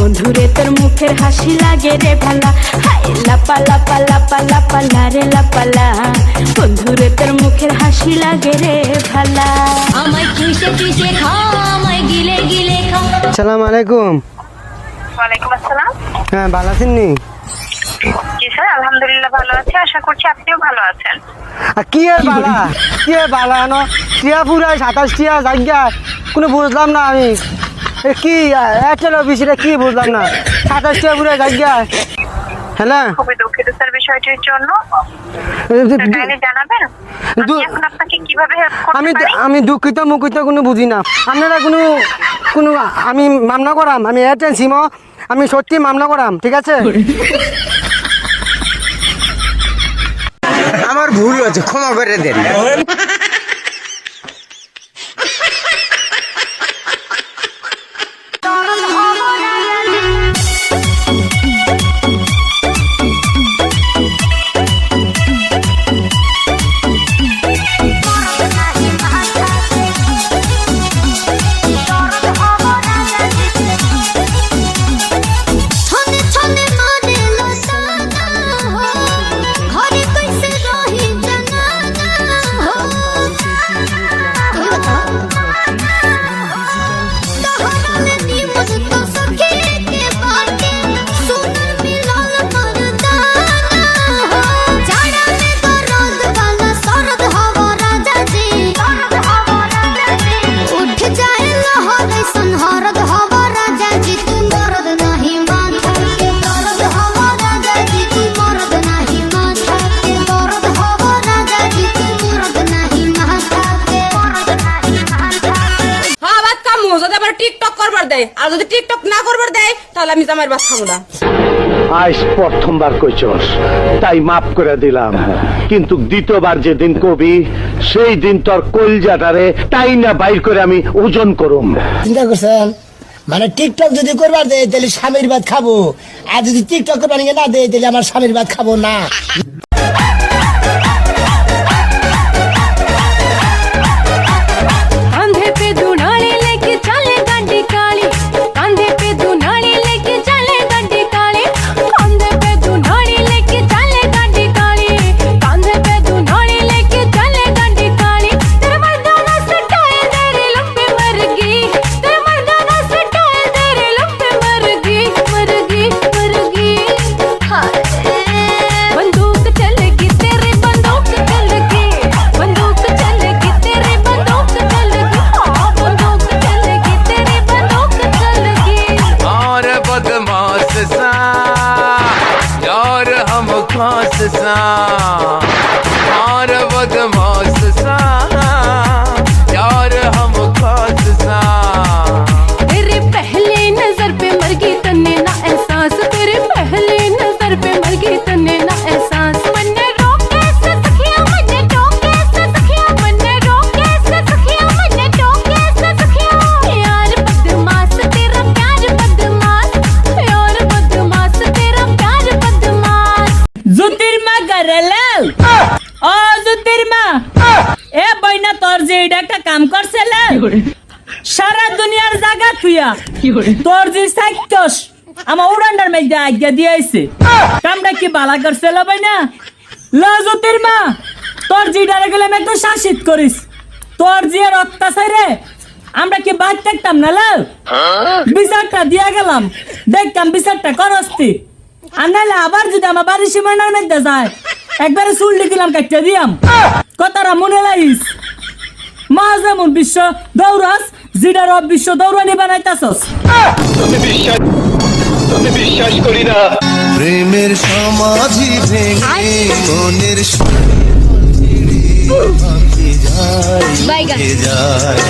বন্ধুরে তোর মুখের হাসি লাগে রে ভালা। হাই লাপালা পালা পালা পালা রে লাপালা বন্ধুরে তোর মুখের হাসি লাগে রে ভালা। আমায় চুষে চুষে খা আমায় গিলে গিলে খা। সালাম আলাইকুম। ওয়ালাইকুম আসসালাম। হ্যাঁ ভালো আছেন নি? জি স্যার আলহামদুলিল্লাহ ভালো আছি। আশা করছি আপনিও ভালো আছেন। আর কি এর বালা? কি এর বালা ন? টিয়া পুরাই সাতাশ টিয়া জায়গা কোনো বুঝলাম না আমি। কি এয়ারটেল অফিস এটা কি বুঝলাম না। সাতাশ পুরাই জায়গা হ্যাঁ খুবই দুঃখিত স্যার বিষয়টির জন্য। জানাবেন? আমি পারি? দুঃখিত মুখিত কোনো বুঝি না। আপনারা কোনো কোনো আমি মামলা করাম আমি এয়ারটেল সিমও আমি সত্যি মামলা করাম ঠিক আছে? আমার ভুল হয়েছে ক্ষমা করে দেন। দেয়। আর যদি টিকটক না করবার দেয় তাহলে আমি জামাইয়ের ভাত খাব না। আজ প্রথমবার কইছস তাই মাফ করে দিলাম। কিন্তু দ্বিতীয়বার যেদিন কবি সেই দিন তোর কলজাটারে তাই না বাইর করে আমি ওজন করুম। চিন্তা করছেন? মানে টিকটক যদি করবার দেয় তাহলে স্বামীর ভাত খাব। আর যদি টিকটক করবার না দেয় তাহলে আমার স্বামীর ভাত খাব না। மாசுதான் ஆரவகமாக ও এ বইনা তোর যে এটা একটা কাম করছে সারা দুনিয়ার জায়গা তুইয়া তোর যে সাইকস আমার উড়ান্ডার মধ্যে আজ্ঞা দিয়েছে কামটা কি বালা করছে লা বইনা? লা জ্যোতির্মা তোর যে ডারে গেলে একটু শাসিত করিস। তোর যে অত্যাচারে আমরা কি বাদ থাকতাম না লাল বিচারটা দিয়া গেলাম। দেখতাম বিচারটা করস্তি আর নাহলে আবার যদি আমার বাড়ির সীমানার মধ্যে যায় একবারে চুল্লি দিলাম কাটতে দিয়াম। কথাটা মনে লাগিস মা যেমন বিশ্ব দৌড়াস জিডার বিশ্ব দৌড়ানি বানাইতাছস। প্রেমের সমাধি ভেঙে মনের যায়। যায়